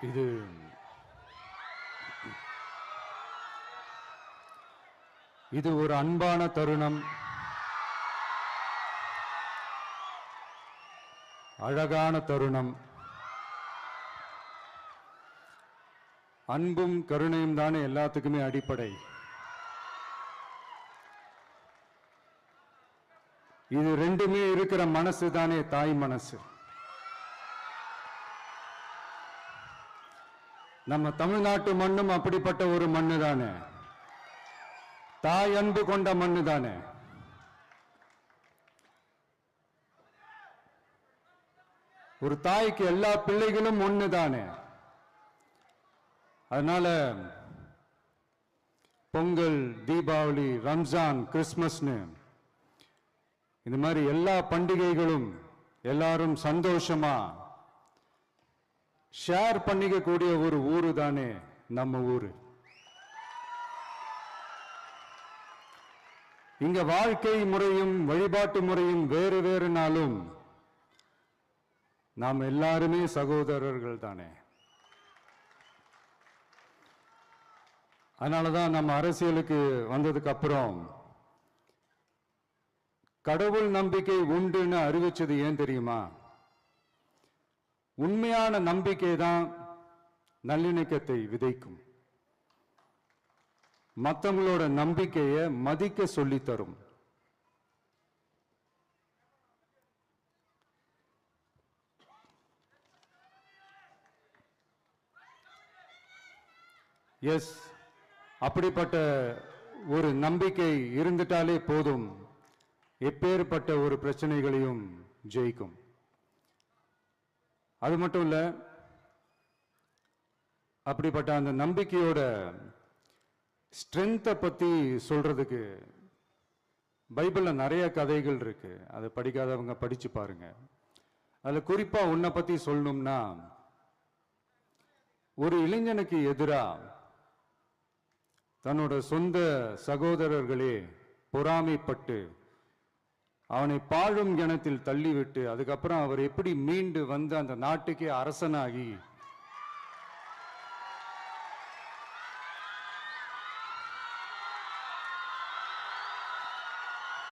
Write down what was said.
இது இது ஒரு அன்பான தருணம். அழகான தருணம். அன்பும் கருணையும் தானே எல்லாத்துக்குமே அடிப்படை. இது ரெண்டுமே இருக்கிற மனசு தானே தாய் மனசு. நம்ம தமிழ்நாட்டு மண்ணும் அப்படிப்பட்ட ஒரு மண்ணு தானே. தாய் அன்பு கொண்ட மண்ணு தானே. ஒரு தாய்க்கு எல்லா பிள்ளைகளும் ஒண்ணு தானே. அதனால பொங்கல் தீபாவளி ரம்ஜான் கிறிஸ்மஸ்னு இந்த மாதிரி எல்லா பண்டிகைகளும் எல்லாரும் சந்தோஷமா ஷேர் பண்ணிக்கக்கூடிய ஒரு ஊரு தானே நம்ம ஊரு. இங்க வாழ்க்கை முறையும் வழிபாட்டு முறையும் வேறு வேறுனாலும் நாம் எல்லாருமே சகோதரர்கள் தானே. அதனாலதான் நம்ம அரசியலுக்கு வந்ததுக்கு அப்புறம் கடவுள் நம்பிக்கை உண்டுன்னு அறிவிச்சது ஏன் தெரியுமா? உண்மையான நம்பிக்கை தான் நல்லிணக்கத்தை விதைக்கும். மற்றவங்களோட நம்பிக்கையை மதிக்க சொல்லித்தரும். எஸ் அப்படிப்பட்ட ஒரு நம்பிக்கை இருந்துட்டாலே போதும். எப்பேற்பட்ட ஒரு பிரச்சனைகளையும் ஜெயிக்கும். அது மட்டும் இல்லை அப்படிப்பட்ட அந்த நம்பிக்கையோட ஸ்ட்ரென்த்தை பற்றி சொல்கிறதுக்கு பைபிளில் நிறைய கதைகள் இருக்குது அதை படிக்காதவங்க படித்து பாருங்கள் அதில் குறிப்பாக உன்னை பற்றி சொல்லணும்னா ஒரு இளைஞனுக்கு எதிராக தன்னோட சொந்த சகோதரர்களே பொறாமைப்பட்டு அவனை பாழும் கிணத்தில் தள்ளிவிட்டு அதுக்கப்புறம் அவர் எப்படி மீண்டு வந்து அந்த நாட்டுக்கே அரசனாகி